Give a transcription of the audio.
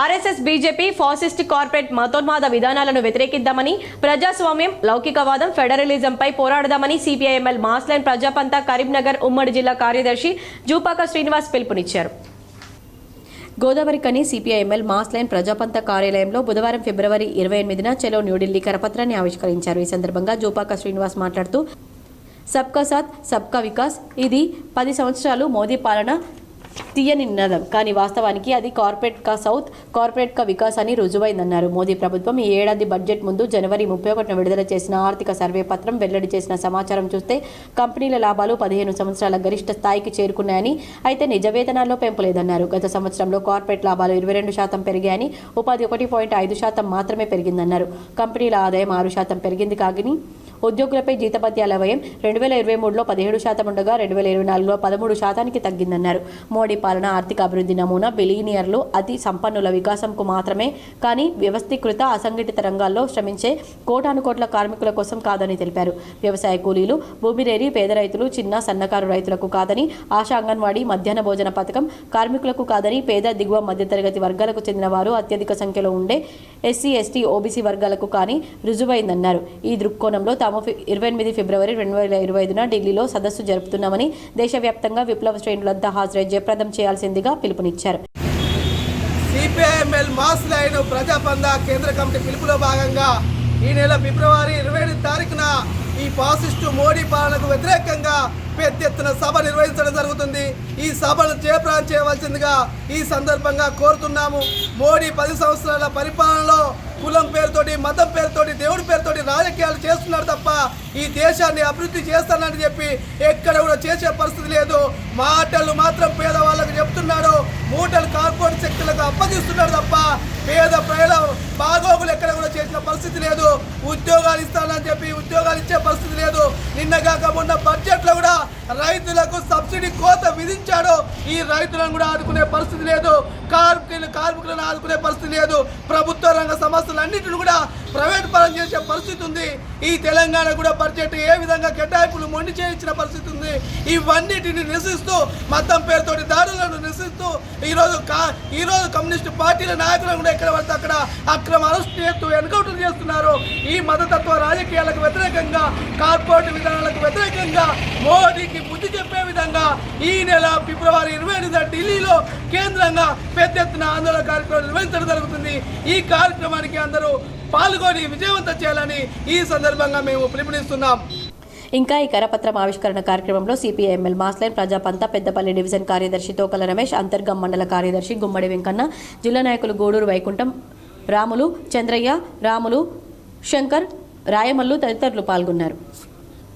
RSS BJP fascist corporate మతోన్మాద విధానాలను వ్యతిరేకిద్దామని ప్రజాస్వామ్యం లౌకికవాదం ఫెడరలిజంపై పోరాడదామని CPIML mass line Prajapantha Karimnagar ఉమ్మడి జిల్లా కార్యదర్శి జూపాక శ్రీనివాస్ పిలుపునిచ్చారు. గోదావరి కని సిపిఐఎంఎల్ మాస్లైన్ ప్రజాపంత కార్యాలయంలో బుధవారం ఫిబ్రవరి ఇరవై ఎనిమిదిన చెలో న్యూఢిల్లీ కరపత్రాన్ని ఆవిష్కరించారు. ఈ సందర్భంగా జూపాక శ్రీనివాస్ మాట్లాడుతూ సబ్కా సాత్ సబ్కా వికాస్ ఇది పది సంవత్సరాలు మోదీ పాలన తీయని నినాదం. కానీ వాస్తవానికి అది కార్పొరేట్ కా సౌత్ కార్పొరేట్ కా వికాస్ అని రుజువైందన్నారు. మోదీ ప్రభుత్వం ఈ ఏడాది బడ్జెట్ ముందు జనవరి ముప్పై ఒకటిన విడుదల చేసిన ఆర్థిక సర్వే పత్రం వెల్లడి చేసిన సమాచారం చూస్తే కంపెనీల లాభాలు పదిహేను సంవత్సరాల గరిష్ట స్థాయికి చేరుకున్నాయని అయితే నిజ వేతనాల్లో పెంపు లేదన్నారు గత సంవత్సరంలో కార్పొరేట్ లాభాలు ఇరవై రెండు శాతం పెరిగాయని ఉపాధి ఒకటి పాయింట్ ఐదు శాతం మాత్రమే పెరిగిందన్నారు. కంపెనీల ఆదాయం ఆరు శాతం పెరిగింది కాగిని ఉద్యోగులపై జీతభత్యాల వ్యయం రెండు వేల ఇరవై మూడులో పదిహేడు శాతం ఉండగా రెండు వేల ఇరవై నాలుగులో పదమూడు శాతానికి తగ్గిందన్నారు. మోడీ పాలన ఆర్థిక అభివృద్ధి నమూనా బిలియనియర్లు అతి సంపన్నుల వికాసంకు మాత్రమే కానీ వ్యవస్థీకృత అసంఘటిత రంగాల్లో శ్రమించే కోటాను కోట్ల కార్మికుల కోసం కాదని తెలిపారు. వ్యవసాయ కూలీలు భూమిరేరి పేద రైతులు చిన్న సన్నకారు రైతులకు కాదని ఆశా అంగన్వాడీ మధ్యాహ్న భోజన పథకం కార్మికులకు కాదని పేద దిగువ మధ్యతరగతి వర్గాలకు చెందిన వారు అత్యధిక సంఖ్యలో ఉండే ఎస్సీ ఎస్టీ ఓబీసీ వర్గాలకు కానీ రుజువైందన్నారు. ఈ దృక్కోణంలో తాము ఇరవై ఎనిమిది ఫిబ్రవరి రెండు వేల ఇరవై ఐదున ఢిల్లీలో సదస్సు జరుపుతున్నామని దేశవ్యాప్తంగా విప్లవ శ్రేణులంతా హాజరై జయప్రదం చేయాల్సిందిగా పిలుపునిచ్చారు. సిపిఐఎంఎల్ మాస్ లైన్ ప్రజాపంద కేంద్ర కమిటీ పిలుపులో భాగంగా ఈ నెల ఫిబ్రవరి ఇరవై ఐదు తారీఖున ఈ ఫాసిస్టు మోడీ పాలనకు వ్యతిరేకంగా పెద్ద ఎత్తున సభ నిర్వహించడం జరుగుతుంది. ఈ సభను జయప్రదం చేయవలసిందిగా ఈ సందర్భంగా కోరుతున్నాము. మోడీ పది సంవత్సరాల పరిపాలనలో కులం పేరుతోటి మతం పేరుతోటి దేవుడి పేరుతోటి రాజకీయాలు చేస్తున్నాడు తప్ప ఈ దేశాన్ని అభివృద్ధి చేస్తానని చెప్పి ఎక్కడ కూడా చేసే పరిస్థితి లేదు. మాటలు మాత్రం పేదవాళ్ళకు చెప్తున్నాడు. మూటలు కార్పొరేట్ శక్తులకు అప్పగిస్తున్నాడు తప్ప పేద ప్రజల బాగోగులు ఎక్కడ కూడా చేసిన పరిస్థితి లేదు ఉద్యోగాలు ఇస్తానని చెప్పి ఉద్యోగాలు ఇచ్చే పరిస్థితి లేదు నిన్నగాక మొన్న బడ్జెట్లో కూడా రైతులకు సబ్సిడీ కోత విధించాడో ఈ రైతులను కూడా ఆదుకునే పరిస్థితి లేదు. కార్మికులు కార్మికులను ఆదుకునే పరిస్థితి లేదు. ప్రభుత్వ రంగ సంస్థలన్నింటిని కూడా ప్రైవేట్ పరం చేసే పరిస్థితి ఉంది. ఈ తెలంగాణ కూడా బడ్జెట్ ఏ విధంగా కేటాయింపులు మొండి చేయించిన పరిస్థితి ఉంది. ఇవన్నిటిని నిరసిస్తూ మతం పేరుతో నిరసిస్తూ ఈరోజు కా ఈరోజు కమ్యూనిస్టు పార్టీల నాయకులను కూడా ఎక్కడ పడితే అక్కడ అక్రమ అరెస్ట్ చేస్తూ ఎన్కౌంటర్ చేస్తున్నారు. ఈ మతతత్వ రాజకీయాలకు వ్యతిరేకంగా కార్పొరేట్ విధానాలకు వ్యతిరేకంగా మోడీకి బుద్ధి చెప్పే విధంగా ఈ నెల ఫిబ్రవరి ఇరవై ఎనిమిది ఢిల్లీలో కేంద్రంగా పెద్ద ఎత్తున ఆందోళన కార్యక్రమం నిర్వహించడం జరుగుతుంది. ఈ కార్యక్రమానికి అందరూ పాల్గొని విజయవంతం చేయాలని ఈ సందర్భంగా మేము పిలుపునిస్తున్నాం. ఇంకా ఈ కరపత్రం ఆవిష్కరణ కార్యక్రమంలో C P I M L mass line Prajapantha Peddapalli division కార్యదర్శి తోకల రమేష్ అంతర్గం మండల కార్యదర్శి గుమ్మడి వెంకన్న జిల్లా నాయకులు గూడూరు వైకుంఠం రాములు చంద్రయ్య రాములు శంకర్ రాయమల్లు తదితరులు పాల్గొన్నారు.